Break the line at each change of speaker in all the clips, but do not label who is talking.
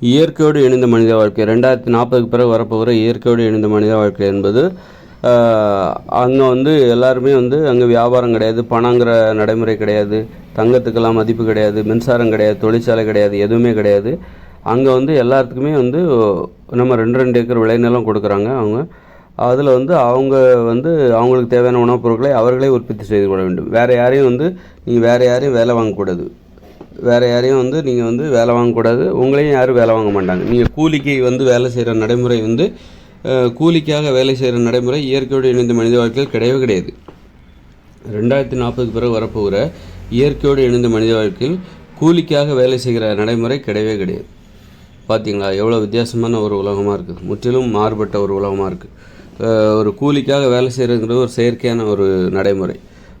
இயற்கையோடு இணைந்த மனித வாழ்க்கை. ரெண்டாயிரத்தி நாற்பதுக்கு பிறகு வரப்போகிற இயற்கையோடு இணைந்த மனித வாழ்க்கை என்பது அங்கே வந்து எல்லாருமே வந்து அங்கே வியாபாரம் கிடையாது பணங்கிற நடைமுறை கிடையாது தங்கத்துக்கெல்லாம் மதிப்பு கிடையாது மின்சாரம் கிடையாது தொழிற்சாலை கிடையாது எதுவுமே கிடையாது. அங்கே வந்து எல்லாத்துக்குமே வந்து நம்ம ரெண்டு ரெண்டு ஏக்கர் விளைநிலம் கொடுக்குறாங்க அவங்க. அதில் வந்து அவங்க வந்து அவங்களுக்கு தேவையான உணவுப் பொருட்களை அவர்களே உற்பத்தி செய்து கொள்ள வேண்டும். வேறு யாரையும் வந்து நீங்கள் வேறு யாரையும் வேலை வாங்கக்கூடாது. வேறு யாரையும் வந்து நீங்கள் வந்து வேலை வாங்கக்கூடாது. உங்களையும் யாரும் வேலை வாங்க மாட்டாங்க. நீங்கள் கூலிக்கு வந்து வேலை செய்கிற நடைமுறை வந்து கூலிக்காக வேலை செய்கிற நடைமுறை இயற்கையோடு இணைந்த மனித வாழ்க்கையில் கிடையவே கிடையாது. ரெண்டாயிரத்தி நாற்பதுக்கு பிறகு வரப்போகிற இயற்கையோடு இணைந்த மனித வாழ்க்கையில் கூலிக்காக வேலை செய்கிற நடைமுறை கிடையவே கிடையாது. பார்த்தீங்களா எவ்வளோ வித்தியாசமான ஒரு உலகமாக இருக்குது முற்றிலும் மாறுபட்ட ஒரு உலகமாக இருக்குது ஒரு கூலிக்காக வேலை செய்கிறதுங்கிறது ஒரு செயற்கையான ஒரு நடைமுறை.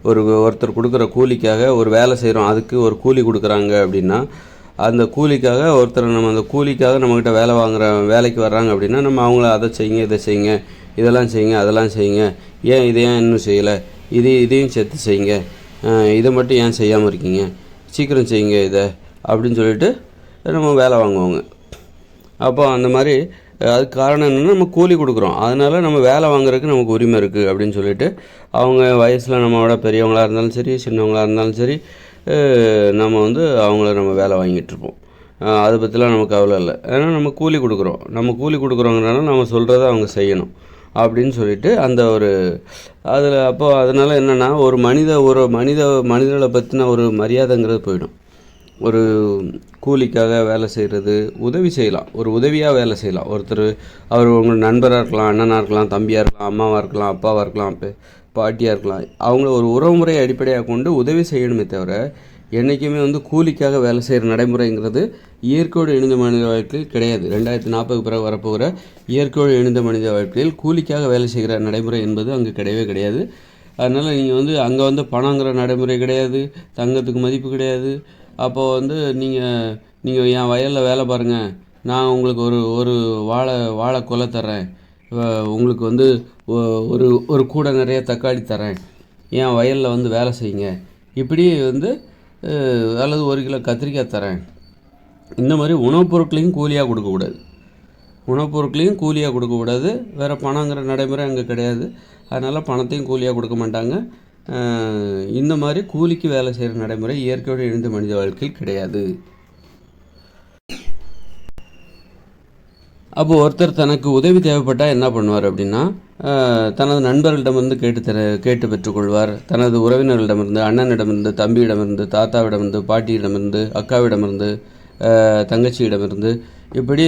ஒரு ஒருத்தர் கொடுக்குற கூலிக்காக ஒரு வேலை செய்கிறோம் அதுக்கு ஒரு கூலி கொடுக்குறாங்க அப்படின்னா அந்த கூலிக்காக ஒருத்தர் நம்ம அந்த கூலிக்காக நம்மக்கிட்ட வேலை வாங்குற வேலைக்கு வர்றாங்க அப்படின்னா நம்ம அவங்கள அதை செய்யுங்க இதை செய்யுங்க இதெல்லாம் செய்யுங்க அதெல்லாம் செய்யுங்க. ஏன் இதை ஏன் இன்னும் செய்யலை? இது இதையும் சேர்த்து செய்யுங்க. இதை மட்டும் ஏன் செய்யாமல் இருக்கீங்க? சீக்கிரம் செய்யுங்க இதை அப்படின்னு சொல்லிட்டு நம்ம வேலை வாங்குவாங்க. அப்போ அந்த மாதிரி அதுக்கு காரணம் என்னென்னா நம்ம கூலி கொடுக்குறோம். அதனால் நம்ம வேலை வாங்குறதுக்கு நமக்கு உரிமை இருக்குது அப்படின்னு சொல்லிட்டு அவங்க வயசில் நம்மளோட பெரியவங்களாக இருந்தாலும் சரி சின்னவங்களாக இருந்தாலும் சரி நம்ம வந்து அவங்கள நம்ம வேலை வாங்கிட்டுருப்போம் அதை பற்றிலாம் நமக்கு கவலை இல்லை. ஏன்னா நம்ம கூலி கொடுக்குறோம். நம்ம கூலி கொடுக்குறோங்கிறனால நம்ம சொல்கிறத அவங்க செய்யணும் அப்படின்னு சொல்லிட்டு அந்த ஒரு அதில் அப்போது அதனால் என்னென்னா ஒரு மனித ஒரு மனித மனிதர்களை பற்றின ஒரு மரியாதைங்கிறது போயிடும். ஒரு கூலிக்காக வேலை செய்கிறது உதவி செய்யலாம். ஒரு உதவியாக வேலை செய்யலாம். ஒருத்தர் அவர் உங்கள் நண்பராக இருக்கலாம் அண்ணனாக இருக்கலாம் தம்பியாக இருக்கலாம் அம்மாவாக இருக்கலாம் அப்பாவாக இருக்கலாம் பாட்டியாக இருக்கலாம். அவங்கள ஒரு உறவுமுறை அடிப்படையாக கொண்டு உதவி செய்யணுமே தவிர என்றைக்குமே வந்து கூலிக்காக வேலை செய்கிற நடைமுறைங்கிறது இயற்கையோடு இணைந்த மனித வாழ்க்கையில் கிடையாது. ரெண்டாயிரத்தி நாற்பது பிறகு வரப்போகிற இயற்கையோடு இணைந்த மனித வாழ்க்கையில் கூலிக்காக வேலை செய்கிற நடைமுறை என்பது அங்கே கிடையவே கிடையாது. அதனால் நீங்கள் வந்து அங்கே வந்து பணங்கிற நடைமுறை கிடையாது தங்கத்துக்கு மதிப்பு கிடையாது அப்போ வந்து நீங்கள் நீங்கள் என் வயலில் வேலை பாருங்கள் நான் உங்களுக்கு ஒரு ஒரு வாழை வாழை கொலை தர்றேன். உங்களுக்கு வந்து ஒரு ஒரு கூடை நிறைய தக்காளி தரேன் என் வயலில் வந்து வேலை செய்யுங்க. இப்படி வந்து அல்லது ஒரு கிலோ கத்திரிக்காய் தரேன் இந்த மாதிரி உணவுப் பொருட்களையும் கூலியாக கொடுக்கக்கூடாது உணவுப் பொருட்களையும் கூலியாக கொடுக்கக்கூடாது வேறு பணங்கிற நடைமுறை அங்கே கிடையாது. அதனால் பணத்தையும் கூலியாக கொடுக்க மாட்டாங்க. இந்த மாதிரி கூலிக்கு வேலை செய்கிற நடைமுறை இயற்கையோடு இணைந்த மனித வாழ்க்கையில் கிடையாது. அப்போது ஒருத்தர் தனக்கு உதவி தேவைப்பட்டால் என்ன பண்ணுவார் அப்படின்னா தனது நண்பர்களிடமிருந்து கேட்டு தர கேட்டு பெற்றுக்கொள்வார். தனது உறவினர்களிடமிருந்து அண்ணனிடமிருந்து தம்பியிடமிருந்து தாத்தாவிடமிருந்து பாட்டியிடமிருந்து அக்காவிடமிருந்து தங்கச்சியிடமிருந்து இப்படி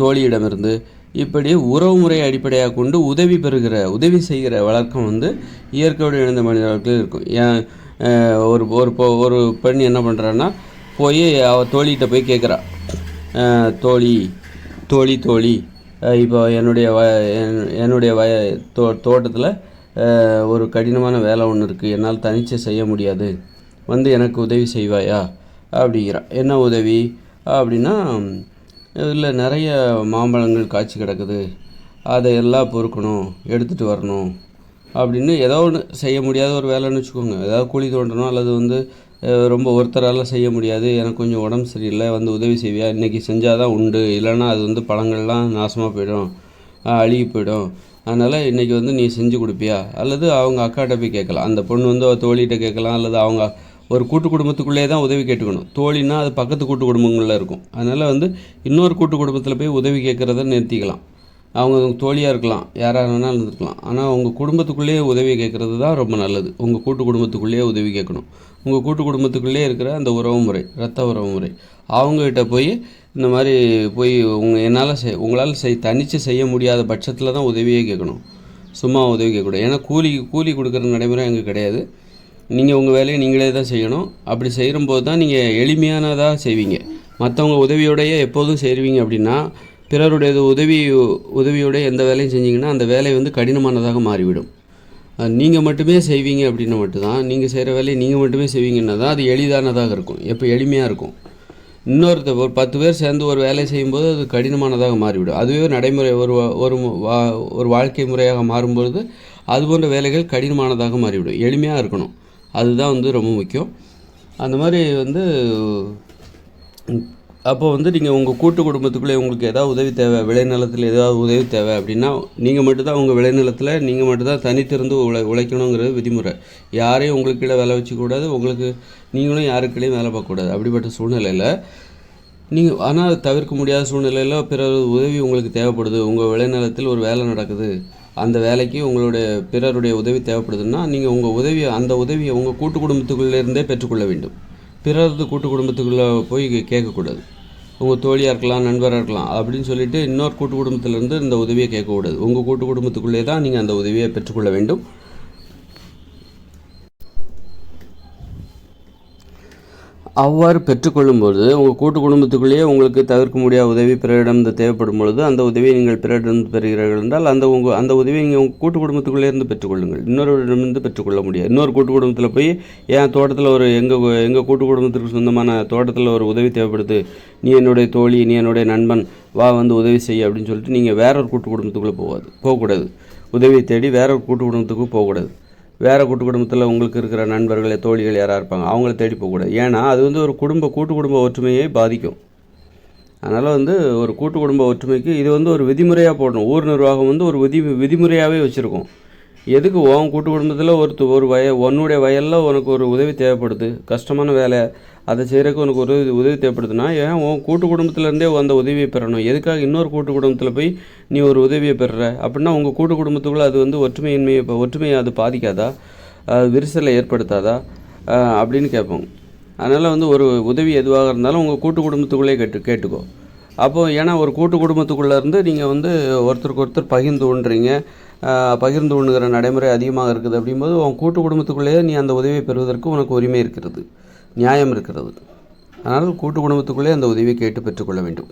தோழியிடமிருந்து இப்படி உறவுமுறை அடிப்படையாக கொண்டு உதவி பெறுகிற உதவி செய்கிற வழக்கம் வந்து இயற்கையோடு இணைந்த மனிதர்களுக்கு இருக்கும். ஏன் ஒரு ஒரு பொ- ஒரு பெண் என்ன பண்ணுறான்னா போய் அவ தோழிகிட்ட போய் கேட்குறா தோழி தோழி தோழி இப்போ என்னுடைய வ என்- என்னுடைய வய தோ தோட்டத்தில் ஒரு கடினமான வேலை ஒன்று இருக்குது என்னால் தனிச்சு செய்ய முடியாது. வந்து எனக்கு உதவி செய்வாயா? அப்படிங்கிறா. என்ன உதவி? அப்படின்னா இல்லை நிறைய மாம்பழங்கள் காய்ச்சி கிடக்குது. அதை எல்லாம் பொறுக்கணும் எடுத்துகிட்டு வரணும் அப்படின்னு ஏதோ ஒன்று செய்ய முடியாத ஒரு வேலைன்னு வச்சுக்கோங்க. ஏதாவது கூலி தோண்டணும் அல்லது வந்து ரொம்ப ஒருத்தரால் செய்ய முடியாது எனக்கு கொஞ்சம் உடம்பு சரியில்லை வந்து உதவி செய்வியா இன்றைக்கி செஞ்சால் தான் உண்டு இல்லைன்னா அது வந்து பழங்கள்லாம் நாசமாக போயிடும் அழுகி போயிடும். அதனால் இன்றைக்கி வந்து நீ செஞ்சு கொடுப்பியா? அல்லது அவங்க அக்காட்ட போய் கேட்கலாம். அந்த பொண்ணு வந்து தோழிகிட்ட கேட்கலாம் அல்லது அவங்க ஒரு கூட்டு குடும்பத்துக்குள்ளேயே தான் உதவி கேட்டுக்கணும். தோழின்னா அது பக்கத்து கூட்டு குடும்பங்களில் இருக்கும். அதனால் வந்து இன்னொரு கூட்டு குடும்பத்தில் போய் உதவி கேட்குறத நிறுத்திக்கலாம். அவங்க தோழியாக இருக்கலாம் யாராக வேணாலும் இருந்துக்கலாம் ஆனால் உங்கள் குடும்பத்துக்குள்ளேயே உதவி கேட்குறது தான் ரொம்ப நல்லது. உங்கள் கூட்டு குடும்பத்துக்குள்ளேயே உதவி கேட்கணும். உங்கள் கூட்டு குடும்பத்துக்குள்ளேயே இருக்கிற அந்த உறவு முறை ரத்த உறவு முறை அவங்ககிட்ட போய் இந்த மாதிரி போய் உங்கள் என்னால் செய் உங்களால் செய் தனித்து செய்ய முடியாத பட்சத்தில் தான் உதவியே கேட்கணும். சும்மா உதவி கேட்கக்கூடாது. ஏன்னா கூலி கூலி கொடுக்குற நடைமுறை அங்கே கிடையாது. நீங்கள் உங்கள் வேலையை நீங்களே தான் செய்யணும். அப்படி செய்யும்போது தான் நீங்கள் எளிமையானதாக செய்வீங்க. மற்றவங்க உதவியோடையே எப்போதும் செய்வீங்க அப்படின்னா பிறருடைய உதவி உதவியோடைய எந்த வேலையும் செஞ்சீங்கன்னா அந்த வேலை வந்து கடினமானதாக மாறிவிடும். நீங்கள் மட்டுமே செய்வீங்க அப்படின்னா மட்டும்தான் நீங்கள் செய்கிற வேலையை நீங்கள் மட்டுமே செய்வீங்கன்னா தான் அது எளிதானதாக இருக்கும். எப்போ எளிமையாக இருக்கும். இன்னொருத்த ஒரு பத்து பேர் சேர்ந்து ஒரு வேலை செய்யும்போது அது கடினமானதாக மாறிவிடும். அதுவே நடைமுறை ஒரு வா- ஒரு வா- ஒரு வாழ்க்கை முறையாக மாறும்பொழுது அது போன்ற வேலைகள் கடினமானதாக மாறிவிடும். எளிமையாக இருக்கணும். அதுதான் வந்து ரொம்ப முக்கியம். அந்த மாதிரி வந்து அப்போ வந்து நீங்கள் உங்கள் கூட்டு குடும்பத்துக்குள்ளே உங்களுக்கு ஏதாவது உதவி தேவை விளைநிலத்தில் ஏதாவது உதவி தேவை அப்படின்னா நீங்கள் மட்டும்தான் உங்கள் விளைநிலத்தில் நீங்கள் மட்டும்தான் தனித்திருந்து உழை உழைக்கணுங்கிறது விதிமுறை. யாரையும் உங்களுக்கு கீழே வேலை வச்சுக்கூடாது உங்களுக்கு நீங்களும் யாருக்கிட்டையும் வேலை பார்க்கக்கூடாது அப்படிப்பட்ட சூழ்நிலையில் நீங்கள் ஆனால் தவிர்க்க முடியாத சூழ்நிலையில் பிறர் உதவி உங்களுக்கு தேவைப்படுது. உங்கள் விளைநிலத்தில் ஒரு வேலை நடக்குது. அந்த வேலைக்கு உங்களுடைய பிறருடைய உதவி தேவைப்படுதுன்னா நீங்கள் உங்கள் உதவியை அந்த உதவியை உங்கள் கூட்டு குடும்பத்துக்குள்ளேருந்தே பெற்றுக்கொள்ள வேண்டும். பிறரது கூட்டு குடும்பத்துக்குள்ளே போய் கேட்கக்கூடாது. உங்கள் தோழியாக இருக்கலாம் நண்பராக இருக்கலாம் அப்படின்னு சொல்லிட்டு இன்னொரு கூட்டு குடும்பத்திலேருந்து இந்த உதவியை கேட்கக்கூடாது. உங்கள் கூட்டு குடும்பத்துக்குள்ளே தான் நீங்கள் அந்த உதவியை பெற்றுக்கொள்ள வேண்டும். அவ்வாறு பெற்றுக்கொள்ளும்போது உங்கள் கூட்டு குடும்பத்துக்குள்ளேயே உங்களுக்கு தவிர்க்க முடியாத உதவி பிறரிடம் தேவைப்படும் பொழுது அந்த உதவியை நீங்கள் பிறரிடம் பெறுகிறீர்கள் என்றால் அந்த உங்கள் அந்த உதவியை நீங்கள் உங்கள் கூட்டு குடும்பத்துக்குள்ளே இருந்து பெற்றுக்கொள்ளுங்கள். இன்னொருவரிடமிருந்து பெற்றுக்கொள்ள முடியாது. இன்னொரு கூட்டு குடும்பத்தில் போய் என் தோட்டத்தில் ஒரு எங்கள் எங்கள் கூட்டு குடும்பத்திற்கு சொந்தமான தோட்டத்தில் ஒரு உதவி தேவைப்படுது. நீ என்னுடைய தோழி நீ என்னுடைய நண்பன் வா வந்து உதவி செய்ய அப்படின்னு சொல்லிட்டு நீங்கள் வேற ஒரு கூட்டு குடும்பத்துக்குள்ளே போகாது போகக்கூடாது. உதவியை தேடி வேற ஒரு கூட்டு குடும்பத்துக்கு போகக்கூடாது. வேறு கூட்டு குடும்பத்தில் உங்களுக்கு இருக்கிற நண்பர்கள் தோழிகள் யாராக இருப்பாங்க அவங்கள தேடி போகக்கூடாது ஏன்னா அது வந்து ஒரு குடும்ப கூட்டு குடும்ப ஒற்றுமையை பாதிக்கும். அதனால் வந்து ஒரு கூட்டு குடும்ப ஒற்றுமைக்கு இது வந்து ஒரு விதிமுறையாக போடணும். ஊர் நிர்வாகம் வந்து ஒரு விதி விதிமுறையாகவே வச்சுருக்கோம். எதுக்கு உன் கூட்டு குடும்பத்தில் ஒரு ஒரு வய உன்னுடைய வயலில் உனக்கு ஒரு உதவி தேவைப்படுது? கஷ்டமான வேலை. அதை செய்கிறக்கு உனக்கு ஒரு உதவி தேவைப்படுதுன்னா ஏன் உன் கூட்டு குடும்பத்துலேருந்தே அந்த உதவியை பெறணும்? எதுக்காக இன்னொரு கூட்டு குடும்பத்தில் போய் நீ ஒரு உதவியை பெறுற அப்படின்னா உங்கள் கூட்டு குடும்பத்துக்குள்ளே அது வந்து ஒற்றுமையின்மையை இப்போ ஒற்றுமையை அது பாதிக்காதா? விரிசலை ஏற்படுத்தாதா? அப்படின்னு கேட்போம். அதனால் வந்து ஒரு உதவி எதுவாக இருந்தாலும் உங்கள் கூட்டு குடும்பத்துக்குள்ளே கேட்டு கேட்டுக்கோ. அப்போது ஏன்னா ஒரு கூட்டு குடும்பத்துக்குள்ளே இருந்து நீங்கள் வந்து ஒருத்தருக்கு ஒருத்தர் பகிர்ந்து உண்றீங்க. பகிர்ந்து உண்ணுகிற நடைமுறை அதிகமாக இருக்குது அப்படிங்கும்போது உன் கூட்டு குடும்பத்துக்குள்ளேயே நீ அந்த உதவியை பெறுவதற்கு உனக்கு உரிமை இருக்கிறது. நியாயம் இருக்கிறது. அதனால் கூட்டு குடும்பத்துக்குள்ளே அந்த உதவியை கேட்டு பெற்றுக்கொள்ள வேண்டும்.